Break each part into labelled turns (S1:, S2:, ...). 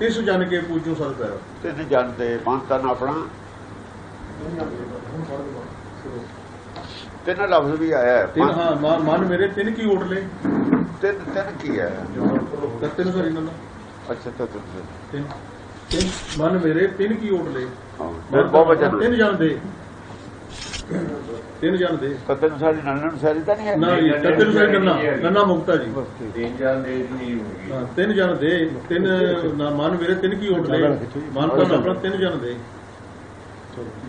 S1: ਤਿਸ ਜਨ ਕੇ ਪੂਜੋ ਸਦ ਪੈਰਾ
S2: ਤਿੰਨ ਜਾਣਦੇ ਮਨ ਤਨ ਆਪਣਾ ਤਿੰਨ ਲਫ਼ਜ਼ ਵੀ ਆਇਆ।
S1: ਤਿਨ ਹਾਂ ਮਨ ਮੇਰੇ ਤਿਨ ਕੀ ਓਟ ਲੈ
S2: ਤਿੰਨ ਤਿੰਨ ਕੀ ਹੈ?
S1: ਤਿੰਨ ਸਰੀ ਨੰਨਾ
S2: ਅੱਛਾ ਤਾਂ ਤਿੰਨ।
S1: ਤਿੰਨ। ਮਨ ਮੇਰੇ ਤਿਨ ਕੀ ਓਟ ਲੈ
S2: ਹਾਂ ਫਿਰ ਬਹੁਤ ਵਚਨ
S1: ਤਿੰਨ ਜਨ ਦੇ। ਤਿੰਨ ਜਨ ਦੇ।
S2: ਤਾਂ ਤਿੰਨ ਸਾਡੀ ਨੰਨਨ ਸਾਰੀ ਤਾਂ ਨਹੀਂ ਹੈ
S1: ਨਾ ਜੀ ਤਾਂ ਤਿੰਨ ਸਰੀ ਨੰਨਾ ਨੰਨਾ ਮੁਕਤਾ ਜੀ।
S3: ਤਿੰਨ ਜਾਨ ਦੇ ਨਹੀਂ ਹੋਗੀ
S1: ਹਾਂ, ਤਿੰਨ ਜਨ ਦੇ। ਤਿੰਨ ਨਾ ਮਨ ਮੇਰੇ ਤਿੰਨ ਕੀ ਓਟ ਲੈ ਮਨ ਤਾਂ ਆਪਣਾ ਤਿੰਨ ਜਨ ਦੇ।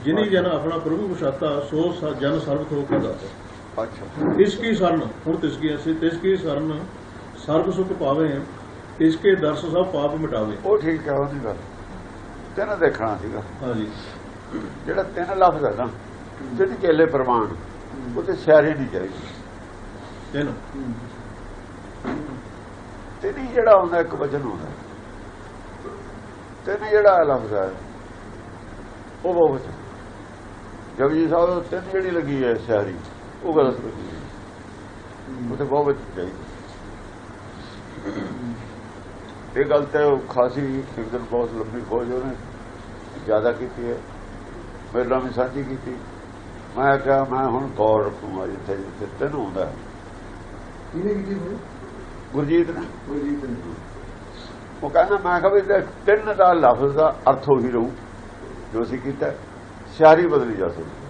S1: ਜਿਨੀ ਜਨ ਆਪਣਾ ਪ੍ਰਭੂ ਬਸਾਤਾ ਸੋ ਸ- ਜਨ ਸਰਬ ਥੋ ਕਾ ਦਾਤਾ।
S2: ਅੱਛਾ।
S1: ਇਸ ਕੀ ਸਰਨ? ਹੁਣ ਤਿਸ ਕੀ ਅਸੀਂ ਤਿਸ ਕੀ ਸਰਨ? ਸਰਬ ਸੁਖ ਪਾਵੇ ਇਸ ਕੇ ਦਰਸ ਸਭ ਪਾਪ ਮਿਟਾਵੇ।
S2: ਉਹ ਠੀਕ ਹੈ ਉਹਦੀ ਗੱਲ। ਤਿੰਨ ਦੇਖਣਾ ਸੀਗਾ।
S1: ਹਾਂਜੀ।
S2: ਜਿਹੜਾ ਤਿੰਨ ਲਫ਼ਜ਼ ਹੈ ਨਾ ਤਿੰਨ ਚੇਲੇ ਪ੍ਰਮਾਣ ਉਹ ਤੇ ਸਿਆਰੇ ਨਹੀਂ ਚਾਹੀਦੇ।
S1: ਤਿੰਨ
S2: ਤਿੰਨ ਹੀ ਜਿਹੜਾ ਹੁੰਦਾ ਇੱਕ ਵਚਨ ਹੁੰਦਾ ਤਿੰਨ ਜਿਹੜਾ ਲਫ਼ਜ਼ ਹੈ ਉਹ ਬਹੁਤ ਜਪਜੀ ਸਾਹਿਬ ਤਿੰਨ ਜਿਹੜੀ ਲੱਗੀ ਹੈ ਸਿਆਰੀ ਉਹ ਗਲਤ ਲੱਗੀ ਹੈ ਉਹ ਤੇ ਬਹੁਤ ਚਾਹੀਦੇ। ਇਹ ਗੱਲ ਤੇ ਖਾਸੀ ਦਿਨ ਬਹੁਤ ਲੰਬੀ ਖੋਜ ਉਹਨੇ ਜ਼ਿਆਦਾ ਕੀਤੀ ਹੈ। ਮੇਰੇ ਨਾਲ ਵੀ ਸਾਂਝੀ ਕੀਤੀ। ਮੈਂ ਕਿਹਾ ਮੈਂ ਹੁਣ ਗੌਰ ਰੱਖੂਗਾ ਜਿੱਥੇ ਜਿੱਥੇ ਤਿੰਨ ਹੈ।
S4: ਕਿਹਨੇ ਕੀਤੀ
S2: ਗੁਰਜੀਤ ਨੇ।
S4: ਕੋਈ ਜੀ ਤੇ
S2: ਉਹ ਕਹਿੰਦਾ ਮੈਂ ਕਿਹਾ ਵੀ ਤੇ ਤਿੰਨ ਦਾ ਲਫ਼ਜ਼ ਦਾ ਅਰਥ ਉਹੀ ਰਹੂ ਜੋ ਅਸੀਂ ਕੀਤਾ ਸਿਆਰੀ ਬਦਲੀ ਜਾ ਸਕਦੀ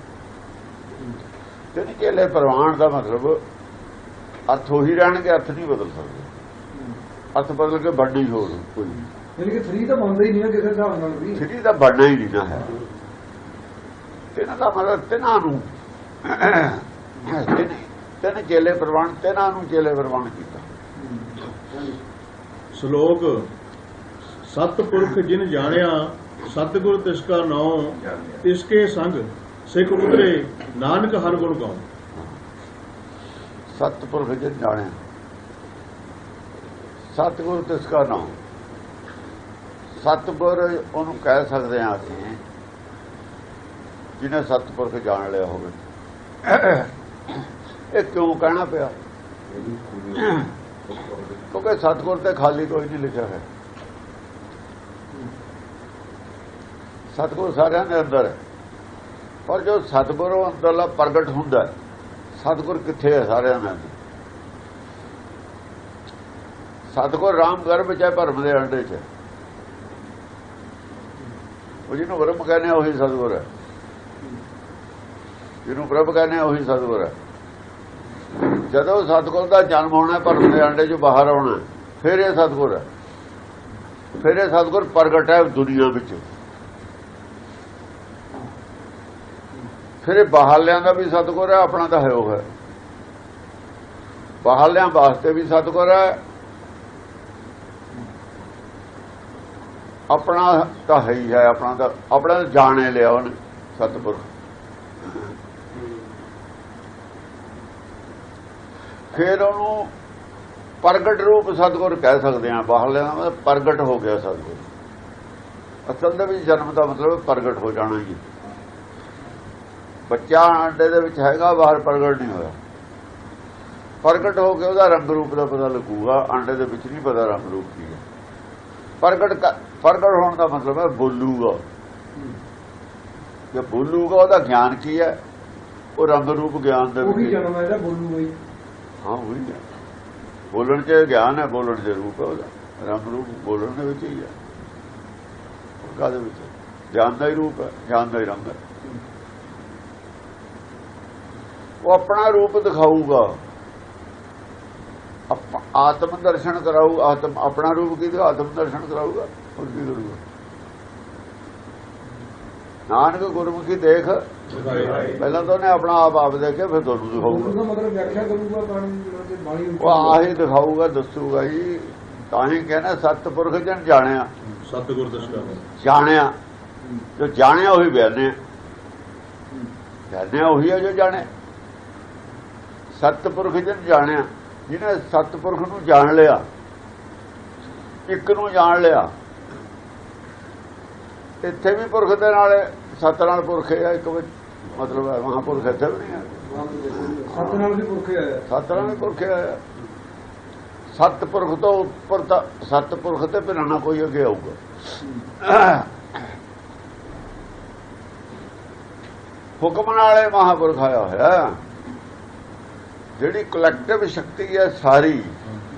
S2: ਤਿੰਨ ਚੇਲੇ ਪ੍ਰਵਾਨ ਦਾ ਮਤਲਬ ਅਰਥ ਉਹੀ ਰਹਿਣਗੇ ਅਰਥ ਨਹੀਂ ਬਦਲ ਸਕਦੇ। ਅਰਥ ਬਦਲ ਕੇ ਹੀ ਹੋਰ ਕੋਈ
S4: ਯਾਨੀ ਕਿ 3 ਤਾਂ ਬਣਦਾ ਹੀ ਨਹੀਂ ਨਾ ਕਿਸੇ ਹਿਸਾਬ ਨਾਲ ਵੀ।
S2: ਸਿੱਧੀ ਦਾ ਬਣਨਾ ਹੀ ਨਹੀਂ ਨਾ ਹੈ। ਤਿੰਨ ਦਾ ਮਤਲਬ ਤਿੰਨਾਂ ਨੂੰ। ਤਿੰਨ ਚੇਲੇ ਪ੍ਰਵਾਨ ਤਿੰਨਾਂ ਨੂੰ ਚੇਲੇ ਪ੍ਰਵਾਨ ਕੀਤਾ।
S1: ਸ਼ਲੋਕ ਸਤਪੁਰਖ ਜਿਨ ਜਾਣਿਆ ਸਤਿਗੁਰ ਤਿਸ ਕਾ ਨਾਉ ਤਿਸ ਕੇ ਸੰਗ ਸਿੱਖ ਉਤਰੇ ਨਾਨਕ ਹਰ ਗੁਣ ਗਾਉ
S2: ਸਤਪੁਰਖ ਜਨ ਜਾਣਿਆ ਸਤਿਗੁਰ ਤਿਸ ਕਾ ਨਾਮ ਸਤਿਗੁਰ ਉਹਨੂੰ ਕਹਿ ਸਕਦੇ ਹਾਂ ਅਸੀਂ। ਜਿਹਨੇ ਸਤਿਪੁਰਖ ਜਾਣ ਲਿਆ ਹੋਵੇ। ਇਹ ਕਿਉਂ ਕਹਿਣਾ ਪਿਆ? ਕਿਉਂਕਿ ਸਤਿਗੁਰ ਤੇ ਖਾਲੀ ਕੋਈ ਨਹੀਂ ਲਿਖਿਆ ਹੈ ਸਤਿਗੁਰ ਸਾਰਿਆਂ ਦੇ ਅੰਦਰ ਹੈ। ਪਰ ਜੋ ਸਤਿਗੁਰੂ ਅੰਦਰਲਾ ਪ੍ਰਗਟ ਹੁੰਦਾ ਹੈ, ਸਤਿਗੁਰ ਕਿੱਥੇ ਹੈ ਸਾਰਿਆਂ ਦੇ ਅੰਦਰ? ਸਤਿਗੁਰ ਰਾਮ ਗਰਭ ਚ ਹੈ, ਭਰਮ ਦੇ ਅੰਡੇ ਚ ਹੈ। ਉਹ ਜਿਹਨੂੰ ਬ੍ਰਹਮ ਕਹਿੰਦੇ ਉਹੀ ਸਤਿਗੁਰ ਹੈ। ਜਿਹਨੂੰ ਪ੍ਰਭ ਕਹਿੰਦੇ ਉਹੀ ਸਤਿਗੁਰ ਹੈ। ਜਦੋਂ ਸਤਿਗੁਰ ਦਾ ਜਨਮ ਹੋਣਾ ਹੈ, ਭਰਮ ਦੇ ਅੰਡੇ ਚੋਂ ਬਾਹਰ ਆਉਣਾ ਫਿਰ ਇਹ ਸਤਿਗੁਰ ਹੈ। ਫਿਰ ਇਹ ਸਤਿਗੁਰ ਪ੍ਰਗਟ ਹੈ ਦੁਨੀਆ ਵਿੱਚ। ਫਿਰ ਇਹ ਬਾਹਰਲਿਆਂ ਦਾ ਵੀ ਸਤਿਗੁਰ ਹੈ ਆਪਣਾ ਤਾਂ ਹੈ ਉਹ ਹੈ। ਬਾਹਰਲਿਆਂ ਵਾਸਤੇ ਵੀ ਸਤਿਗੁਰ ਹੈ। ਆਪਣਾ ਤਾਂ ਹੈ ਹੀ ਹੈ ਆਪਣਾ ਤਾਂ ਆਪਣਾ ਜਾਣੇ ਲਿਆ ਉਹਨੇ। ਸਤਿਗੁਰ। ਫਿਰ ਉਹਨੂੰ ਪ੍ਰਗਟ ਰੂਪ ਸਤਿਗੁਰ ਕਹਿ ਸਕਦੇ ਆ ਬਾਹਰਲੇ ਦਾ ਪ੍ਰਗਟ ਹੋ ਗਿਆ ਸਤਿਗੁਰ। ਅਸਲ ਦੇ ਵਿੱਚ ਜਨਮ ਦਾ ਮਤਲਬ ਪ੍ਰਗਟ ਹੋ ਜਾਣਾ ਹੀ। ਬੱਚਾ ਅੰਡੇ ਦੇ ਵਿੱਚ ਹੈਗਾ, ਬਾਹਰ ਪ੍ਰਗਟ ਨਹੀਂ ਹੋਇਆ। ਪ੍ਰਗਟ ਹੋ ਕੇ ਉਹਦਾ ਰੰਗ ਰੂਪ ਦਾ ਪਤਾ ਲੱਗੂਗਾ ਅੰਡੇ ਦੇ ਵਿੱਚ ਨਹੀਂ ਪਤਾ ਰੰਗ ਰੂਪ ਕੀ ਹੈ। ਪ੍ਰਗਟ ਪ੍ਰਗਟ ਹੋਣ ਦਾ ਮਤਲਬ ਹੈ ਬੋਲੂਗਾ। ਜੇ ਬੋਲੂਗਾ ਉਹਦਾ ਗਿਆਨ ਕੀ ਹੈ? ਉਹ ਰੰਗ ਰੂਪ ਗਿਆਨ ਦੇ
S4: ਉਹੀ
S2: ਵਿੱਚ।
S4: ਜਨਮ ਹੈ ਇਹਦਾ ਬੋਲੂ ਬਈ।
S2: ਹਾਂ ਉਹੀ ਹੈ। ਬੋਲਣ 'ਚ ਗਿਆਨ ਹੈ ਬੋਲਣ ਦੇ ਰੂਪ ਹੈ ਉਹਦਾ। ਰੰਗ ਰੂਪ ਬੋਲਣ ਦੇ ਵਿੱਚ ਹੀ ਹੈ। ਕਾਦੇ ਵਿੱਚ ਗਿਆਨ ਦਾ ਹੀ ਰੂਪ ਹੈ ਗਿਆਨ ਦਾ ਹੀ ਰੰਗ ਹੈ। ਉਹ ਆਪਣਾ ਰੂਪ ਦਿਖਾਊਗਾ। ਆਤਮ ਦਰਸ਼ਨ ਕਰਾਊ ਆਤਮ ਆਪਣਾ ਰੂਪ ਕੀ ਦਿਖਾ ਆਤਮ ਦਰਸ਼ਨ ਕਰਾਊਗਾ ਹੋਰ ਕੀ ਕਰੂਗਾ? ਨਾਨਕ ਗੁਰਮੁਖੀ ਦੇਖ। ਪਹਿਲਾਂ ਤਾਂ ਉਹਨੇ ਆਪਣਾ ਆਪ ਆਪ ਦੇਖਿਆ ਫਿਰ ਤੁਹਾਨੂੰ ਦਿਖਾਊਗਾ।
S4: ਮਤਲਬ ਵਿਆਖਿਆ ਕਰੂਗਾ ਬਾਣੀ
S2: ਉਹ ਆਹੀ ਦਿਖਾਊਗਾ ਦੱਸੂਗਾ ਜੀ। ਤਾਂ ਹੀ ਕਹਿੰਦਾ ਸਤਪੁਰਖ ਜਨ ਜਾਣਿਆ।
S1: ਸਤਿਗੁਰ ਤਿਸ ਕਾ ਨਾਉ
S2: ਜਾਣਿਆ। ਜੋ ਜਾਣਿਆ ਉਹੀ ਬਿਆਨਿਆ ਜਾਣਿਆ ਉਹੀ ਹੈ ਜੋ ਜਾਣਿਆ ਸਤਪੁਰਖ ਜਨ ਜਾਣਿਆ। ਜਿਹਨੇ ਸਤਪੁਰਖ ਨੂੰ ਜਾਣ ਲਿਆ ਇੱਕ ਨੂੰ ਜਾਣ ਲਿਆ ਇੱਥੇ ਵੀ ਪੁਰਖ ਦੇ ਨਾਲ ਸਤ ਨਾਲ ਪੁਰਖ ਹੈ ਇੱਕ ਵਿੱਚ ਮਤਲਬ ਹੈ ਮਹਾਂਪੁਰਖ ਇੱਥੇ ਵੀ ਨਹੀਂ ਹੈ।
S4: ਸਤ ਨਾਲ ਵੀ ਪੁਰਖੇ ਆਇਆ
S2: ਸਤ ਨਾਲ ਵੀ ਪੁਰਖ ਹੈ ਸਤਪੁਰਖ ਤੋਂ ਉੱਪਰ ਤਾਂ ਸਤਪੁਰਖ ਤੇ ਬਿਨਾਂ ਕੋਈ ਅੱਗੇ ਆਊਗਾ। ਹੁਕਮ ਨਾਲੇ ਮਹਾਪੁਰਖ ਆਇਆ ਹੋਇਆ। ਜਿਹੜੀ ਕਲੈਕਟਿਵ ਸ਼ਕਤੀ ਹੈ ਸਾਰੀ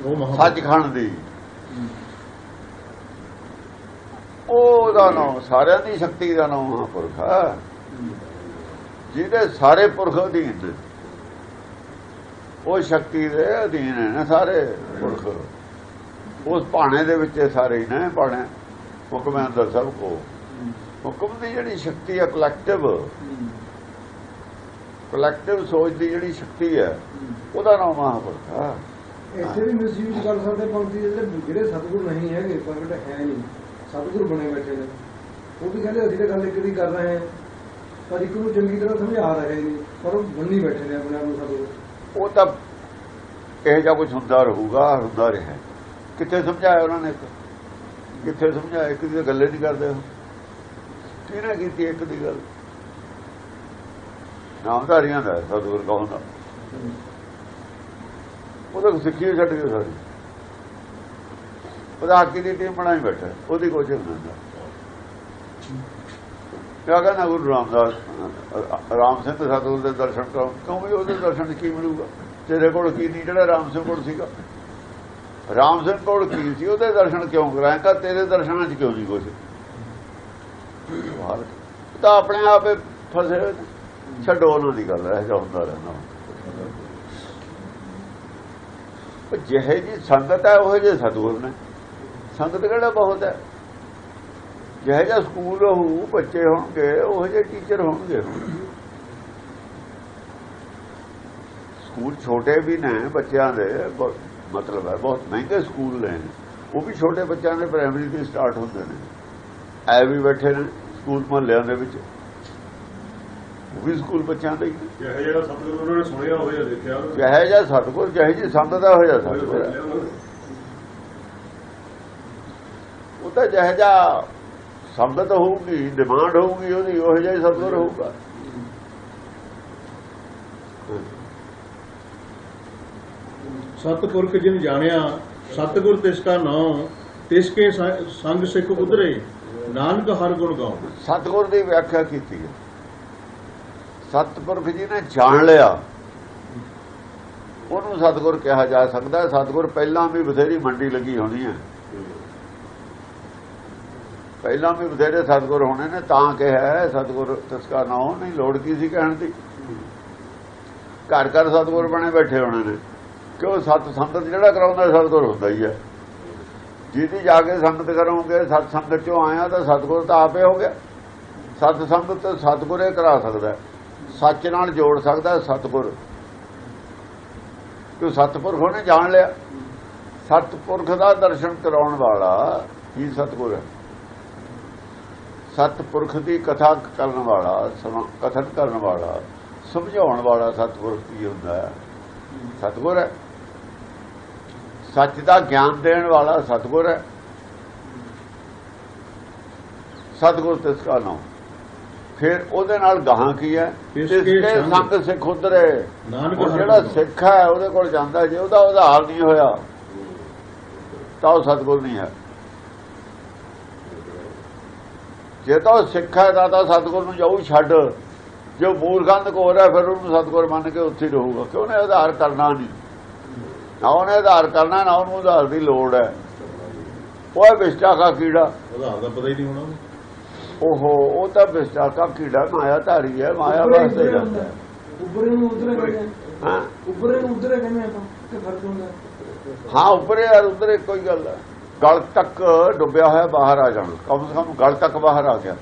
S1: ਉਹ ਮਹਾ
S2: ਸੱਚਖੰਡ ਦੀ ਉਹਦਾ ਨਾਮ, ਸਾਰਿਆਂ ਦੀ ਸ਼ਕਤੀ ਦਾ ਨਾਮ ਮਹਾਪੁਰਖ ਹੈ ਜਿਹਦੇ ਸਾਰੇ ਪੁਰਖ ਅਧੀਨ ਨੇ, ਉਹ ਸ਼ਕਤੀ ਦੇ ਅਧੀਨ ਨੇ ਨਾ ਸਾਰੇ ਪੁਰਖ। ਉਸ ਭਾਣੇ ਦੇ ਵਿੱਚ ਸਾਰੇ ਹੀ ਨੇ, ਭਾਣੇ। ਹੁਕਮ ਅੰਦਰ ਸਭ ਕੋ। ਹੁਕਮ ਦੀ ਜਿਹੜੀ ਸ਼ਕਤੀ ਹੈ ਕਲੈਕਟਿਵ ਕਲੈਕਟਿਵ ਸੋਚ ਦੀ ਜਿਹੜੀ ਸ਼ਕਤੀ ਹੈ ਉਹਦਾ ਨਾਮ ਮਹਾਪੁਰਖ ਹੈ
S4: ਇੱਥੇ ਵੀ ਮਿਸਯੂਜ਼ ਕਰ ਸਕਦੇ ਪੰਕਤੀ ਜਿਹੜੇ ਜਿਹੜੇ ਨਹੀਂ ਹੈਗੇ, ਪ੍ਰਗਟ ਹੈ ਨਹੀਂ। ਸਤਿਗੁਰ ਬਣੇ ਬੈਠੇ ਨੇ। ਉਹ ਵੀ ਕਹਿੰਦੇ ਅਸੀਂ ਤਾਂ ਗੱਲ ਇੱਕ ਦੀ ਕਰ ਰਹੇ ਹਾਂ। ਪਰ ਇੱਕ ਨੂੰ ਚੰਗੀ ਤਰ੍ਹਾਂ ਸਮਝਾ ਰਹੇ ਨਹੀਂ ਪਰ ਉਹ ਬੰਨੀ ਬੈਠੇ ਨੇ ਆਪਣੇ ਆਪ ਨੂੰ ਸਤਿਗੁਰ।
S2: ਉਹ ਤਾਂ ਇਹ ਜਿਹਾ ਕੁਝ ਹੁੰਦਾ ਰਹੂਗਾ ਹੁੰਦਾ ਰਿਹਾ। ਕਿੱਥੇ ਸਮਝਾਇਆ ਉਹਨਾਂ ਨੇ ਕਿੱਥੇ ਸਮਝਾਇਆ? ਇੱਕ ਦੀ ਗੱਲੇ ਨਹੀਂ ਕਰਦੇ ਕਿਹਨੇ ਕੀਤੀ ਇੱਕ ਦੀ ਗੱਲ? ਨਾਮਧਾਰੀਆਂ ਦਾ ਸਤਿਗੁਰ ਕਹੋਂਦਾ ਉਹ ਤਾਂ ਸਿੱਖੀ ਛੱਡ ਗਏ ਸਾਰੀ। ਉਹਦਾ ਹਾਕੀ ਦੀ ਟੀਮ ਬਣਾਈ ਬੈਠਾ। ਉਹਦੀ ਕੋਚਿੰਗ ਦਿੰਦਾ ਕਿਆ ਕਹਿੰਦਾ ਗੁਰੂ ਰਾਮਦਾਸ, ਰਾਮ ਸਿੰਘ ਸਤਿਗੁਰ ਦੇ ਦਰਸ਼ਨ ਕਰੋ ਕਿਉਂ ਵੀ ਉਹਦੇ ਦਰਸ਼ਨ ਕੀ ਮਿਲੂਗਾ? ਤੇਰੇ ਕੋਲ ਕੀ ਨਹੀਂ? ਜਿਹੜਾ ਰਾਮ ਸਿੰਘ ਕੋਲ ਸੀਗਾ। ਰਾਮ ਸਿੰਘ ਕੋਲ ਕੀ ਸੀ? ਉਹਦੇ ਦਰਸ਼ਨ ਕਿਉਂ ਕਰਾਏਗਾ ਤੇਰੇ ਦਰਸ਼ਨਾਂ 'ਚ ਕਿਉਂ ਨਹੀਂ ਕੁਝ ਤਾਂ ਆਪਣੇ ਆਪੇ ਫਸੇ ਹੋਏ ਨੇ। ਛੱਡੋ ਉਹਨਾਂ ਦੀ ਗੱਲ ਹੈ ਜੋ ਹੁੰਦਾ ਰਹਿਣਾ ਜਿਹੇ ਜੀ ਸੰਗਤ ਹੈ, ਉਹ ਜੇ ਸਤਿਗੁਰ ਨੇ। ਸੰਗਤ ਕਿਹੜਾ ਬਹੁਤ ਹੈ। ਜਿਹੇ ਜਿਹਾ ਸਕੂਲ ਹੋਊ ਬੱਚੇ ਹੋਣਗੇ ਉਹ ਜਿਹੇ ਟੀਚਰ ਹੋਣਗੇ। ਸਕੂਲ ਛੋਟੇ ਵੀ ਨੇ ਬੱਚਿਆਂ ਦੇ ਮਤਲਬ ਹੈ ਬਹੁਤ ਮਹਿੰਗੇ ਸਕੂਲ ਨੇ। ਉਹ ਵੀ ਛੋਟੇ ਬੱਚਿਆਂ ਦੇ ਪ੍ਰਾਇਮਰੀ ਤੋਂ ਸਟਾਰਟ ਹੁੰਦੇ ਨੇ। ਐ ਵੀ ਬੈਠੇ ਨੇ ਸਕੂਲ ਮਹੱਲਿਆਂ ਦੇ ਵਿੱਚ। ਉਹ ਵੀ ਸਕੂਲ ਬੱਚਿਆਂ ਦੇ।
S1: ਜਿਹੜਾ ਜਿਹੜਾ ਸਤਿਗੁਰੂ ਉਹਨਾਂ ਨੇ ਸੁਣਿਆ ਹੋਇਆ ਦੇਖਿਆ
S2: ਜਿਹੇ ਜਿਹਾ ਸਤਿਗੁਰ ਜਿਹੇ ਜੀ ਸੰਗਤ ਦਾ ਹੋਇਆ ਸਤਿਗੁਰ ਹੈ। ਉਹ ਤਾਂ ਜਿਹੇ ਜਿਹਾ ਸੰਗਤ ਹੋਊਗੀ ਡਿਮਾਂਡ ਹੋਊਗੀ ਉਹਦੀ ਉਹ ਜਿਹਾ ਹੀ ਸਤਿਗੁਰ ਹੋਊਗਾ
S1: ਸਤਪੁਰਖ ਜਿਨ ਜਾਣਿਆ ਸਤਿਗੁਰ ਤਿਸ ਕਾ ਨਾਮ ਤਿਸ ਕੇ ਸੰਗ ਸਿੱਖ ਉਧਰੇ ਨਾਨਕ ਹਰ ਗੁਣ ਗਾਉ
S2: ਸਤਿਗੁਰ ਦੀ ਵਿਆਖਿਆ ਕੀਤੀ ਹੈ। ਸਤਿਪੁਰਖ ਜੀ ਨੇ ਜਾਣ ਲਿਆ ਉਹਨੂੰ ਸਤਿਗੁਰ ਕਿਹਾ ਜਾ ਸਕਦਾ। ਸਤਿਗੁਰ ਪਹਿਲਾਂ ਵੀ ਬਥੇਰੀ ਮੰਡੀ ਲੱਗੀ ਹੋਣੀ ਹੈ। ਪਹਿਲਾਂ ਵੀ ਬਥੇਰੇ ਸਤਿਗੁਰ ਹੋਣੇ ਨੇ, ਤਾਂ ਕਿਹਾ ਹੈ, ਸਤਿਗੁਰ ਤਸਕਾ ਨਾਮ ਨਹੀਂ ਲੋੜ ਕੀ ਸੀ ਕਹਿਣ ਦੀ? ਘਰ ਘਰ ਸਤਿਗੁਰ ਬਣੇ ਬੈਠੇ ਹੋਣੇ ਨੇ। ਕਿਉਂ? ਸਤ ਸੰਗਤ ਜਿਹੜਾ ਕਰਾਉਂਦਾ, ਸਤਿਗੁਰ ਹੁੰਦਾ ਹੀ ਹੈ। ਜਿਹਦੀ ਜਾ ਕੇ ਸੰਗਤ ਕਰੋਗੇ ਸਤ ਸੰਗਤ ਚੋਂ ਆਇਆ ਤਾਂ ਸਤਿਗੁਰ ਤਾਂ ਆਪੇ ਹੋ ਗਿਆ। ਸਤ ਸੰਗਤ ਤਾਂ ਕਰਾ ਸਕਦਾ ਸੱਚ ਨਾਲ ਜੋੜ ਸਕਦਾ ਹੈ ਸਤਿਗੁਰ। ਕਿਉਂ? ਸਤਿਪੁਰਖ ਉਹਨੇ ਜਾਣ ਲਿਆ। ਸਤਿਪੁਰਖ ਦਾ ਦਰਸ਼ਨ ਕਰਾਉਣ ਵਾਲਾ ਹੀ ਸਤਿਗੁਰ ਹੈ। ਸਤਿਪੁਰਖ ਦੀ ਕਥਾ ਕਰਨ ਵਾਲਾ ਕਥਨ ਕਰਨ ਵਾਲਾ ਸਮਝਾਉਣ ਵਾਲਾ ਸਤਿਪੁਰਖ ਕੀ ਹੁੰਦਾ ਹੈ? ਸਤਿਗੁਰ ਹੈ। ਸੱਚ ਦਾ ਗਿਆਨ ਦੇਣ ਵਾਲਾ ਸਤਿਗੁਰ ਹੈ। ਸਤਿਗੁਰ ਤਿਸ ਕਾ ਨਾਮ। ਫਿਰ ਉਹਦੇ ਨਾਲ ਗਾਹਾਂ ਕੀ ਹੈ?
S1: ਤਿਸ
S2: ਤਿਸ
S1: ਕੇ
S2: ਕੇ
S1: ਸੰਗ।
S2: ਸਿੱਖ ਉਧਰੇ ਜਿਹੜਾ। ਸਿੱਖ ਹੈ ਉਹਦੇ ਕੋਲ ਜਾਂਦਾ ਜੇ ਉਹਦਾ ਉਧਾਰ ਨਹੀਂ ਹੋਇਆ ਤਾਂ ਉਹ ਸਤਿਗੁਰ ਨਹੀਂ ਹੈ। ਜੇ ਤਾਂ ਸਿੱਖ ਹੈ ਤਾਂ ਤਾਂ ਸਤਿਗੁਰ ਨੂੰ ਜਾਊ ਛੱਡ। ਜੋ ਮੂਰਖੰਦ ਕੋ ਰਿਹਾ ਫਿਰ ਉਹਨੂੰ ਸਤਿਗੁਰ ਮੰਨ ਕੇ ਉੱਥੇ ਹੀ ਰਹੂਗਾ। ਕਿਉਂ ਨੇ ਉਧਾਰ ਕਰਨਾ ਨਹੀਂ? ਨਾ ਉਹਨੇ ਉਧਾਰ ਕਰਨਾ ਨਾ ਉਹਨੂੰ ਉਧਾਰ ਦੀ ਲੋੜ ਹੈ। ਉਹ ਵਿਸ਼ਟਾ ਕਾ ਕੀੜਾ।
S1: ਉਹਦਾ ਦਾ ਪਤਾ ਹੀ ਨਹੀਂ ਹੋਣਾ।
S2: ਓਹੋ ਉਹ ਤਾਂ ਵਿਸ਼ਟਾ ਕਾ ਕੀੜਾ ਮਾਇਆ ਧਾਰੀ ਹੈ ਮਾਇਆ ਵਾਸਤੇ ਜਾਂਦਾ। ਹੈ।
S4: ਉੱਪਰੇ ਨੂੰ ਉਧਰੇ ਕਹਿੰਦੇ
S2: ਹਾਂ।
S4: ਉੱਪਰੇ ਨੂੰ ਉਧਰੇ ਕਹਿੰਦੇ ਆਪਾਂ ਕਿ ਫ਼ਰਕ ਹੁੰਦਾ।
S2: ਹਾਂ ਉੱਪਰੇ ਯਾਰ ਉਧਰ ਕੋਈ ਗੱਲ ਹੈ। ਗਲ ਤੱਕ ਡੁੱਬਿਆ ਹੋਇਆ ਬਾਹਰ ਆ ਜਾਣਾ। ਕਮ ਸੇ ਕਮ ਗਲ ਤੱਕ ਬਾਹਰ ਆ ਗਿਆ।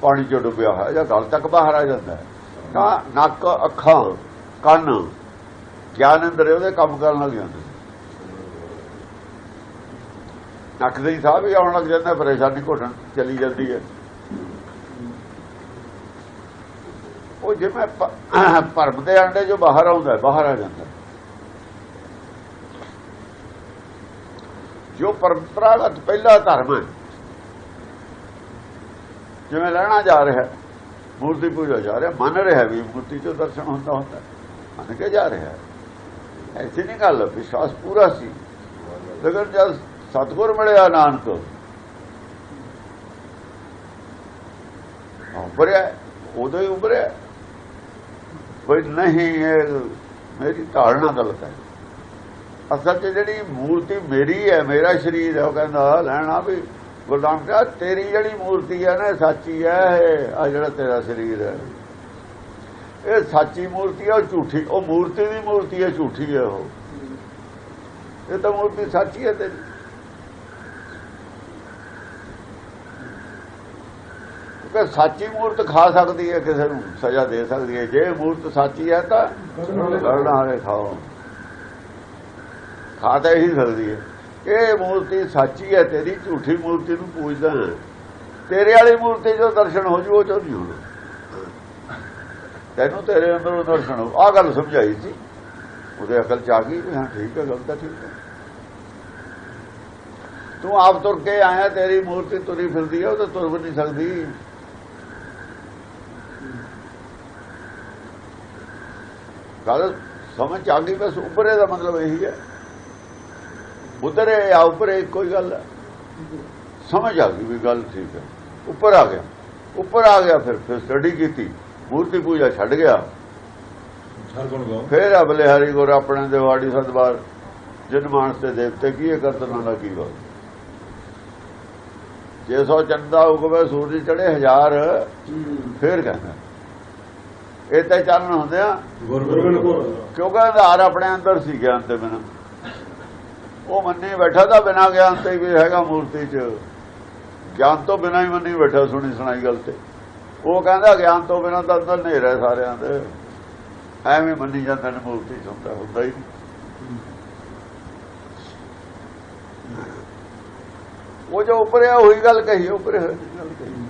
S2: ਪਾਣੀ 'ਚ ਡੁੱਬਿਆ ਹੋਇਆ ਜਾਂ ਗਲ ਤੱਕ ਬਾਹਰ ਆ ਜਾਂਦਾ ਹੈ। ਨੱਕ, ਅੱਖਾਂ, ਕੰਨ, ਗਿਆਨ ਅੰਦਰ ਉਹਦੇ ਕੰਮ ਕਰਨ ਲੱਗ ਜਾਂਦੇ ਨੱਕ ਦੇ ਸਾਹ ਵੀ ਆਉਣ ਲੱਗ ਜਾਂਦਾ, ਪਰੇਸ਼ਾਨੀ ਘੋਟਣ ਚਲੀ ਜਾਂਦੀ ਹੈ। ਉਹ ਜਿਵੇਂ ਪ- ਭਰਮ ਦੇ ਅੰਡੇ ਜੋ ਬਾਹਰ ਆਉਂਦਾ ਬਾਹਰ ਆ ਜਾਂਦਾ ਜੋ ਪਰੰਪਰਾਗਤ ਪਹਿਲਾ ਧਰਮ ਹੈ। ਜਿਵੇਂ ਲੈਣਾ ਜਾ ਰਿਹਾ? ਮੂਰਤੀ ਪੂਜਾ ਜਾ ਰਿਹਾ। ਮੰਨ ਰਿਹਾ ਵੀ ਮੂਰਤੀ ਤੋਂ ਦਰਸ਼ਨ ਹੁੰਦਾ ਹੁੰਦਾ। ਮੰਨ ਕੇ ਜਾ ਰਿਹਾ। ਐਸੀ ਨਹੀਂ ਗੱਲ, ਵਿਸ਼ਵਾਸ ਪੂਰਾ ਸੀ। ਲੇਕਿਨ ਜਦ ਸਤਗੁਰ ਮਿਲਿਆ ਨਾਨਕ, ਉਭਰਿਆ, ਉਦੋਂ ਹੀ ਉਭਰਿਆ। ਕੋਈ ਨਹੀਂ, ਇਹ ਮੇਰੀ ਧਾਰਨਾ ਗਲਤ ਹੈ। ਅਸਲ 'ਚ ਜਿਹੜੀ ਮੂਰਤੀ ਮੇਰੀ ਹੈ ਮੇਰਾ ਸਰੀਰ ਹੈ ਉਹ ਕਹਿੰਦਾ ਲੈਣਾ ਵੀ ਗੁਰਦਾਮ ਕਹਾ ਤੇਰੀ ਜਿਹੜੀ ਮੂਰਤੀ ਹੈ ਨਾ ਸੱਚੀ ਹੈ ਇਹ ਆ ਜਿਹੜਾ ਤੇਰਾ ਸਰੀਰ ਹੈ। ਇਹ ਸੱਚੀ ਮੂਰਤੀ ਹੈ ਉਹ ਝੂਠੀ ਉਹ ਮੂਰਤੀ ਦੀ ਮੂਰਤੀ ਹੈ ਝੂਠੀ ਹੈ ਉਹ। ਇਹ ਤਾਂ ਮੂਰਤੀ ਸੱਚੀ ਹੈ ਤੇਰੀ। ਕਿ ਸੱਚੀ ਮੂਰਤ ਖਾ ਸਕਦੀ ਹੈ ਕਿਸੇ ਨੂੰ ਸਜ਼ਾ ਦੇ ਸਕਦੀ ਹੈ। ਜੇ ਮੂਰਤ ਸੱਚੀ ਹੈ ਤਾਂ ਕਰਨਾ ਹਾਰੇ ਖਾਓ। ਖਾ ਤਾਂ ਇਹੀ ਸਕਦੀ ਹੈ। ਇਹ ਮੂਰਤੀ ਸੱਚੀ ਹੈ, ਤੇਰੀ ਝੂਠੀ ਮੂਰਤੀ ਨੂੰ ਪੂਜਦਾ ਹੈ। ਤੇਰੇ ਵਾਲੀ ਮੂਰਤੀ ਜੋ ਦਰਸ਼ਨ ਹੋ ਜੂ, ਉਹ ਚੋਂ ਨਹੀਂ ਹੋਣਾ। ਤੈਨੂੰ ਤੇਰੇ ਅੰਦਰੋਂ ਦਰਸ਼ਨ ਹੋ ਆ ਗੱਲ ਸਮਝਾਈ ਸੀ। ਉਹਦੇ ਅਕਲ ਚ ਆ ਗਈ ਹਾਂ, ਠੀਕ ਹੈ, ਗੱਲ ਤਾਂ ਠੀਕ ਹੈ। ਤੂੰ ਆਪ ਤੁਰ ਕੇ ਆਇਆ, ਤੇਰੀ ਮੂਰਤੀ ਤੁਰੀ ਫਿਰਦੀ ਹੈ, ਉਹ ਤਾਂ ਤੁਰ ਵੀ ਨਹੀਂ ਸਕਦੀ। ਗੱਲ ਸਮਝ ਆ ਗਈ, ਬਸ ਉੱਪਰੇ ਦਾ ਮਤਲਬ ਇਹੀ ਹੈ। ਉਧਰੇ ਆ ਉੱਪਰੇ ਕੋਈ ਗੱਲ ਹੈ। ਸਮਝ ਆ ਗਈ ਵੀ ਗੱਲ ਠੀਕ ਹੈ। ਉੱਪਰ ਆ ਗਿਆ। ਉੱਪਰ ਆ ਗਿਆ ਫਿਰ ਫਿਰ ਸਟੱਡੀ ਕੀਤੀ। ਮੂਰਤੀ ਪੂਜਾ ਛੱਡ ਗਿਆ।
S1: ਹਰ
S2: ਫਿਰ ਆ ਬਲਿਹਾਰੀ ਗੁਰ ਆਪਣੇ ਦਿਵਾੜੀ ਸਦਵਾਰ ਜਿਨ ਮਾਨਸ ਤੇ ਦੇਵਤੇ ਕੀ ਇਹ ਕਰਤਨਾਂ ਦਾ ਕੀ ਗੱਲ ਜੇ ਸੋ ਚੰਦਾ ਉਗਵੇ ਸੂਰਜ ਚੜੇ ਹਜ਼ਾਰ ਫਿਰ ਕਹਿੰਦਾ। ਇਹ ਤਾਂ ਚਾਨਣ ਹੁੰਦੇ ਆ। ਕਿਉਂਕਿ ਆਧਾਰ ਆਪਣੇ ਅੰਦਰ ਸੀ ਗਿਆਨ ਤੇ ਬਿਨਾ। ਉਹ ਮੰਨੇ ਬੈਠਾ ਤਾਂ ਬਿਨਾ ਗਿਆਨ ਤੇ ਵੀ ਹੈਗਾ ਮੂਰਤੀ 'ਚ। ਗਿਆਨ ਤੋਂ ਬਿਨਾ ਹੀ ਮੰਨੀ ਬੈਠਾ ਸੁਣੀ ਸੁਣਾਈ ਗੱਲ ਤੇ। ਉਹ ਕਹਿੰਦਾ ਗਿਆਨ ਤੋਂ ਬਿਨਾ ਤਾਂ ਅੰਦਰ ਹਨੇਰਾ ਸਾਰਿਆਂ ਦੇ। ਐਵੇਂ ਮੰਨੀ ਜਾਂਦੇ ਨੇ ਮੂਰਤੀ 'ਚ, ਹੁੰਦਾ ਹੁੰਦਾ ਹੀ ਨਹੀਂ। ਉਹ ਜੋ ਉਪਰਿਆ ਹੋਈ ਗੱਲ ਕਹੀ, ਉੱਪਰ ਹੈ। ਗੱਲ ਕਹੀ